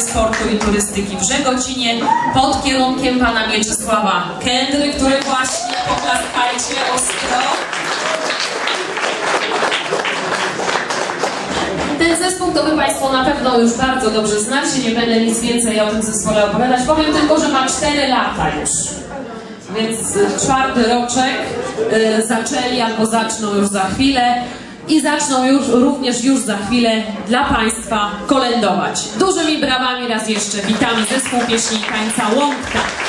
Sportu i Turystyki w Żegocinie pod kierunkiem pana Mieczysława Kędry, który właśnie poklaskajcie ostro. Ten zespół to wy Państwo na pewno już bardzo dobrze znacie, nie będę nic więcej o tym zespole opowiadać. Powiem tylko, że ma 4 lata już. Więc czwarty roczek y, zaczęli albo zaczną już za chwilę i zaczną już również już za chwilę dla Państwa kolędować. Dużymi brawami raz jeszcze witamy zespół pieśni Tańca Łąka.